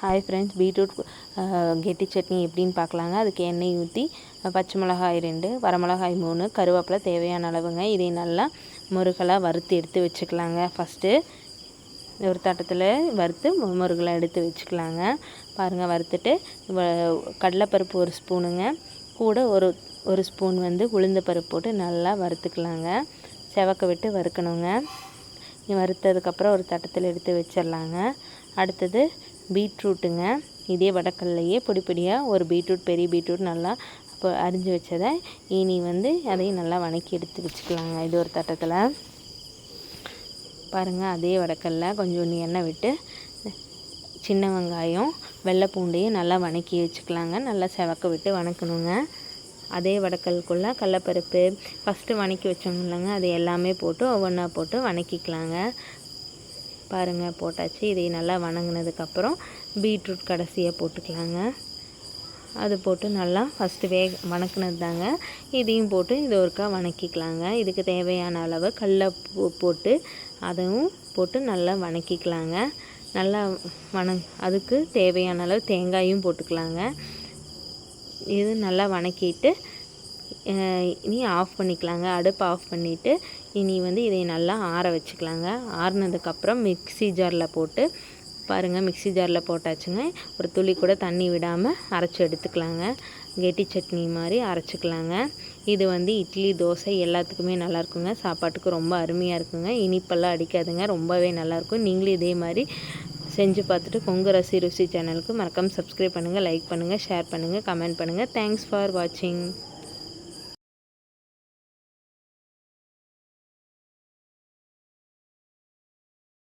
Hi friends beetroot கெட்டி சட்னி எப்படின்னு பார்க்கலாங்க. அதுக்கு எண்ணெய் ஊற்றி பச்சை மிளகாய் ரெண்டு வரமிளகாய் மூணு கருவேப்பிலை தேவையான அளவுங்க. இதை நல்லா முருகலாக வறுத்து எடுத்து வச்சுக்கலாங்க. ஃபஸ்ட்டு ஒரு தட்டத்தில் வறுத்து முருகலாக எடுத்து வச்சுக்கலாங்க. பாருங்கள் வறுத்துட்டு கடலைப்பருப்பு ஒரு ஸ்பூனுங்க. கூட ஒரு ஒரு ஸ்பூன் வந்து உளுந்த பருப்பு போட்டு நல்லா வறுத்துக்கலாங்க. செவக்க விட்டு வறுக்கணுங்க. வறுத்ததுக்கப்புறம் ஒரு தட்டத்தில் எடுத்து வச்சிடலாங்க. அடுத்தது பீட்ரூட்டுங்க. இதே வடக்கல்லையே பொடி பொடியாக ஒரு பீட்ரூட் பெரிய பீட்ரூட் நல்லா இப்போ அரிஞ்சு வச்சதை இனி வந்து அதையும் நல்லா வணக்கி எடுத்து வச்சுக்கலாங்க. இது ஒரு தட்டத்தில். பாருங்கள் அதே வடக்கல்ல கொஞ்சம் எண்ணெய் விட்டு சின்ன வெங்காயம் வெள்ளை பூண்டையும் நல்லா வணக்கி வச்சுக்கலாங்க. நல்லா செவக்க விட்டு வணக்கணுங்க. அதே வடக்கல்குள்ளே கடலப்பருப்பு. ஃபஸ்ட்டு வணக்கி வச்சோம் இல்லைங்க அது எல்லாமே போட்டு ஒவ்வொன்றா போட்டு வணக்கிக்கலாங்க. பாருங்கள் போட்டாச்சு. இதை நல்லா வணங்கினதுக்கப்புறம் பீட்ரூட் கடைசியாக போட்டுக்கலாங்க. அது போட்டு நல்லா ஃபஸ்ட்டு வேக வணக்கினது தாங்க இதையும் போட்டு இது ஒருக்கா வணக்கிக்கலாங்க. இதுக்கு தேவையான அளவு கடல போட்டு அதுவும் போட்டு நல்லா வணக்கிக்கலாங்க. நல்லா வணங் அதுக்கு தேவையான அளவு தேங்காயும் போட்டுக்கலாங்க. இது நல்லா வணக்கிட்டு இனி ஆஃப் பண்ணிக்கலாங்க. அடுப்பு ஆஃப் பண்ணிவிட்டு இனி வந்து இதை நல்லா ஆற வச்சுக்கலாங்க. ஆறுனதுக்கப்புறம் மிக்சி ஜாரில் போட்டு பாருங்கள் மிக்சி ஜாரில் போட்டாச்சுங்க. ஒரு துளி கூட தண்ணி விடாமல் அரைச்சி எடுத்துக்கலாங்க. கெட்டி சட்னி மாதிரி அரைச்சிக்கலாங்க. இது வந்து இட்லி தோசை எல்லாத்துக்குமே நல்லாயிருக்குங்க. சாப்பாட்டுக்கு ரொம்ப அருமையாக இருக்குங்க. இனிப்பெல்லாம் அடிக்காதுங்க. ரொம்பவே நல்லாயிருக்கும். நீங்களும் இதே மாதிரி செஞ்சு பார்த்துட்டு கொங்கு ரசி ருசி சேனலுக்கு மறக்காமல் சப்ஸ்கிரைப் பண்ணுங்கள் லைக் பண்ணுங்கள் ஷேர் பண்ணுங்கள் கமெண்ட் பண்ணுங்கள் தேங்க்ஸ் ஃபார் வாட்சிங்